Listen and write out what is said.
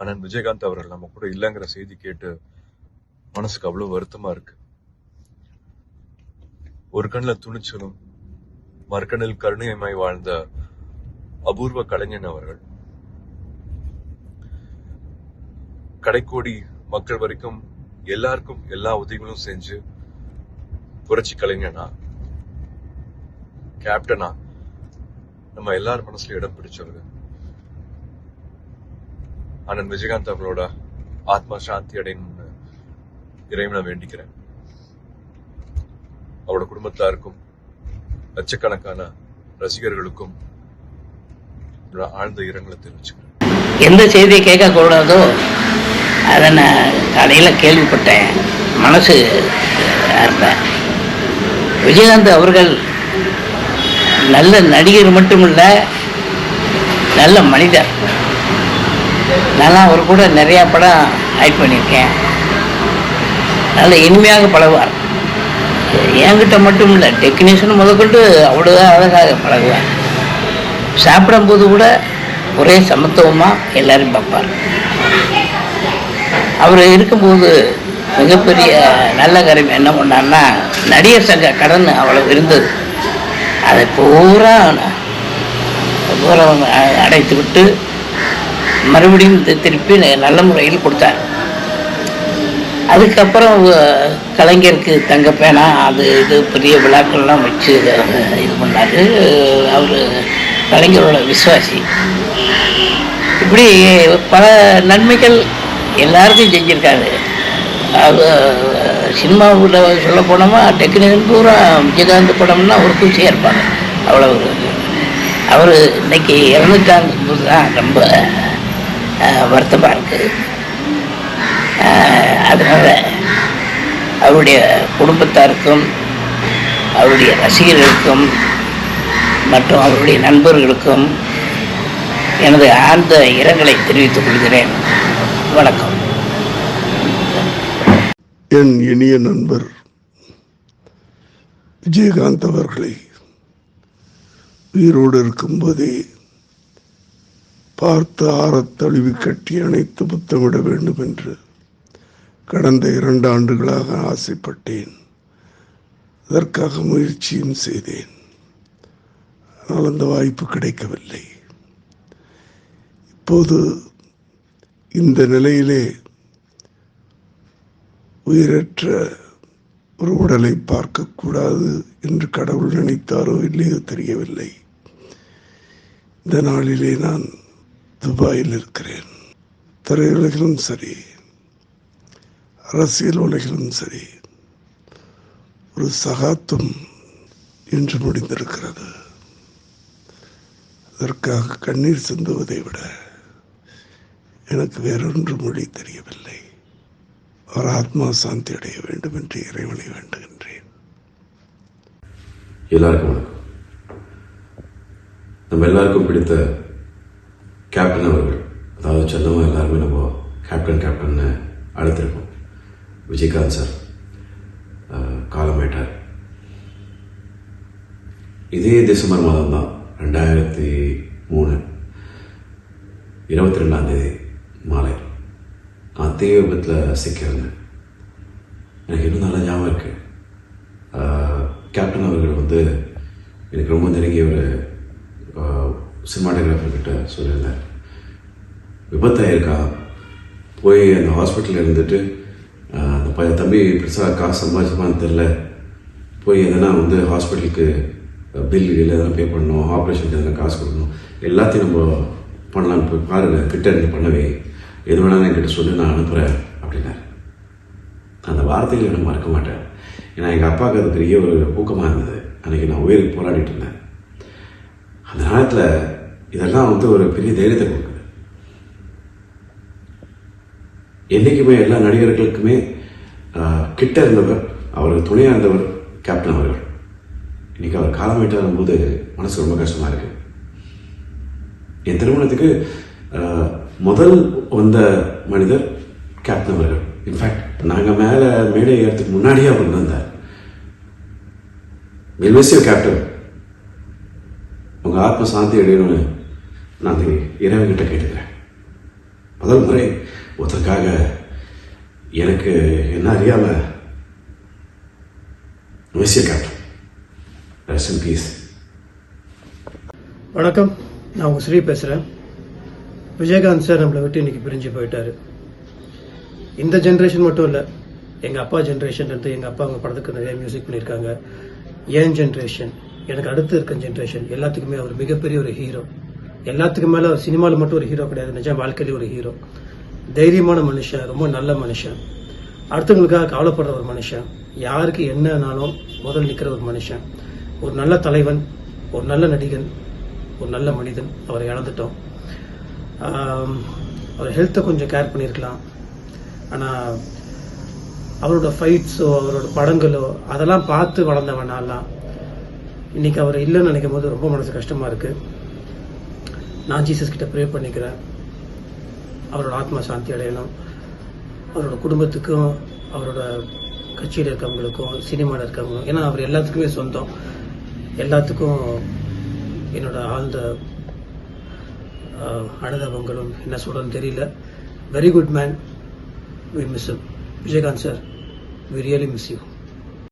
அண்ணன் விஜயகாந்த் அவர்கள் நம்ம கூட இல்லைங்கிற செய்தி கேட்டு மனசுக்கு அவ்வளவு வருத்தமா இருக்கு. ஒரு கண்ணில் துணிச்சலும் மறுக்கண்ணில் கருணையமாய் வாழ்ந்த அபூர்வ கலைஞன் அவர்கள் கடைக்கோடி மக்கள் வரைக்கும் எல்லாருக்கும் எல்லா உதவிகளும் செஞ்சு புரட்சி கலைஞனா கேப்டனா நம்ம எல்லார் மனசுல இடம் பிடிச்சவர்கள் அண்ணன் விஜயகாந்த் அவர்களோட ஆத்மா சாந்தி அடையணும்னு இறைவனை வேண்டிக்கிறேன். அவரோட குடும்பத்தாருக்கும் லட்சக்கணக்கான ரசிகர்களுக்கும் ஆழ்ந்த இரங்கலை தெரிவிச்சுக்கிறேன். எந்த செய்தியை கேட்கக்கூடாதோ அதை நான் கடையில் கேள்விப்பட்டேன். மனசு இருந்தேன் விஜயகாந்த் அவர்கள் நல்ல நடிகர் மட்டுமில்ல நல்ல மனிதர். நான்லாம் அவர் கூட நிறையா படம் ஆக்ட் பண்ணியிருக்கேன். நல்ல இனிமையாக பழகுவார். என்கிட்ட மட்டும் இல்லை டெக்னீஷியன் முதற்கொண்டு அவ்வளோ அழகாக பழகுவார். சாப்பிடும்போது கூட ஒரே சமத்துவமாக எல்லாரும் பார்ப்பார். அவர் இருக்கும்போது மிகப்பெரிய நல்ல காரியம் என்ன பண்ணார்னா நடிகர் சங்க கடன் அவ்வளவு இருந்தது. அதை பூரா பூரா அடைத்து விட்டு மறுபடியும் திருப்பி நல்ல முறையில் கொடுத்தார். அதுக்கப்புறம் கலைஞருக்கு தங்க பேனா அது இது பெரிய விழாக்கள்லாம் வச்சு இது பண்ணார். அவர் கலைஞரோட விசுவாசி. இப்படி பல நன்மைகள் எல்லாருக்கும் செஞ்சுருக்காரு. அது சினிமாவில் சொல்ல போனோமா டெக்னீஷியன் பூரா விஜயகாந்த் படம்னா ஒரு குச்சியாக இருப்பாங்க. அவ்வளோ அவர் இன்னைக்கு இறந்துட்டாங்க தான் ரொம்ப வருத்தமாக இருக்குது அதனால் அவருடைய குடும்பத்தாருக்கும் அவருடைய ரசிகர்களுக்கும் மற்றும் அவருடைய நண்பர்களுக்கும் எனது ஆழ்ந்த இரங்கலை தெரிவித்துக் கொள்கிறேன். வணக்கம். என் இனிய நண்பர் விஜயகாந்த் அவர்களை உயிரோடு இருக்கும்போதே பார்த்து ஆறத் தழுவி கட்டி அணைத்து புத்தமிட வேண்டும் என்று கடந்த இரண்டு ஆண்டுகளாக ஆசைப்பட்டேன். அதற்காக முயற்சியும் செய்தேன். ஆனால் அந்த வாய்ப்பு கிடைக்கவில்லை. இப்போது இந்த நிலையிலே உயிரற்ற ஒரு உடலை பார்க்கக்கூடாது என்று கடவுள் நினைத்தாரோ இல்லையோ தெரியவில்லை. இந்த நாளிலே நான் துபாயில் இருக்கிறேன். திரையுலகிலும் சரி அரசியல் உலகிலும் சரி ஒரு சகாத்துவம் இன்று முடிந்திருக்கிறது. அதற்காக கண்ணீர் சிந்துவதை விட எனக்கு வேறொன்று மொழி தெரியவில்லை. அவர் ஆத்மா சாந்தி அடைய வேண்டும் என்று இறைவனை வேண்டுகின்றேன். எல்லாருக்கும் வணக்கம். நம்ம எல்லாருக்கும் பிடித்த கேப்டன் அவர்கள். அதாவது சொந்தமாக எல்லாருமே நம்ம கேப்டன் கேப்டன்னு அழைத்திருப்போம். விஜயகாந்த் சார் காலமேட்டார் காலமாயிட்டார். இதே டிசம்பர் மாதம் தான் ரெண்டாயிரத்தி மூணு இருபத்தி ரெண்டாம் தேதி மாலை. நான் தீ விபத்தில் சிக்கியிருந்தேன். எனக்கு இன்னும் நல்லா ஞாபகம் இருக்குது கேப்டன் அவர்கள் வந்து எனக்கு ரொம்ப நெருங்கிய சினிமாட்டோகிராஃபர்கிட்ட சொல்லியிருந்தேன் விபத்தாயிருக்கா? போய் அந்த ஹாஸ்பிட்டலில் இருந்துட்டு அந்த பையன் தம்பி பெருசாக காசு சம்பாதிச்சுமான்னு தெரில. போய் எதனா வந்து ஹாஸ்பிட்டலுக்கு பில் இல்லை எதனா பே பண்ணணும் ஆப்ரேஷனுக்கு எதனா காசு கொடுக்கணும் எல்லாத்தையும் நம்ம பண்ணலான்னு போய் பாருங்கள் கிட்ட இருந்து பண்ணவே எது வேணாலும் என்கிட்ட சொல்லி நான் அனுப்புகிறேன் அப்படின்னாரு. அந்த வார்த்தையில் நான் மறக்க மாட்டேன். ஏன்னா எங்கள் அப்பாவுக்கு அது பெரிய ஒரு ஊக்கமாக இருந்தது. அன்றைக்கி நான் உயிருக்கு போராடிட்டு இருந்தேன். அந்த நேரத்தில் இதெல்லாம் வந்து ஒரு பெரிய தைரியத்தை கொடுக்குது. என்றைக்குமே எல்லா நடிகர்களுக்குமே கிட்ட இருந்தவர் அவருக்கு துணையாக இருந்தவர் கேப்டன் அவர்கள். இன்னைக்கு அவர் காலமாயிட்டாரும் போது மனசு ரொம்ப கஷ்டமாக இருக்கு. என் திருமணத்துக்கு முதல் வந்த மனிதர் கேப்டன் அவர்கள். இன்ஃபேக்ட் நாங்கள் மேலே மேடை ஏறத்துக்கு முன்னாடியே அவர் வந்தார் வில் கேப்டன் உங்கள் ஆத்ம சாந்தி அடையணும்னு நான் இறைவன்கிட்ட கேட்டுக்கிறேன். முதல் முறை ஒருத்தருக்காக எனக்கு என்ன அறியாம மிஸ்ய காட்டும். பீஸ் வணக்கம். நான் உங்கள் ஸ்ரீ பேசுகிறேன் விஜயகாந்த் சார் நம்மளை விட்டு இன்றைக்கி பிரிஞ்சு போயிட்டாரு. இந்த ஜென்ரேஷன் மட்டும் இல்லை எங்கள் அப்பா ஜென்ரேஷன்லேருந்து எங்கள் அப்பா அவங்க படத்துக்கு நிறைய மியூசிக் பண்ணியிருக்காங்க. என் ஜென்ரேஷன் எனக்கு அடுத்து இருக்க ஜென்ரேஷன் எல்லாத்துக்குமே அவர் மிகப்பெரிய ஒரு ஹீரோ எல்லாத்துக்கும் மேலே சினிமாவில் மட்டும் ஒரு ஹீரோ கிடையாது. நிஜம் வாழ்க்கையிலே ஒரு ஹீரோ தைரியமான மனுஷன் ரொம்ப நல்ல மனுஷன். அடுத்தவங்களுக்காக கவலைப்படுற ஒரு மனுஷன். யாருக்கு என்னனாலும் முதல் நிற்கிற ஒரு மனுஷன். ஒரு நல்ல தலைவன் ஒரு நல்ல நடிகன் ஒரு நல்ல மனிதன். அவரை இழந்துட்டோம். அவர் ஹெல்த்தை கொஞ்சம் கேர் பண்ணியிருக்கலாம். ஆனால் அவரோட ஃபைட்ஸோ அவரோட படங்களோ அதெல்லாம் பார்த்து வளர்ந்தவன் நான்லாம் இன்னைக்கு அவர் இல்லைன்னு நினைக்கும் போது ரொம்ப மனசு கஷ்டமாக இருக்குது நான் ஜீசஸ் கிட்ட ப்ரே பண்ணிக்கிறேன். அவரோட ஆத்மா சாந்தி அடையணும். அவரோட குடும்பத்துக்கும் அவரோட கட்சியில் இருக்கவங்களுக்கும் சினிமாவில் இருக்கவங்களும் ஏன்னா அவர் எல்லாத்துக்குமே சொந்தம். எல்லாத்துக்கும் என்னோட ஆழ்ந்த அனுதாபங்களும் என்ன சொல்றதுன்னு தெரியல. Very good man we miss Vijayakanth sir we really miss you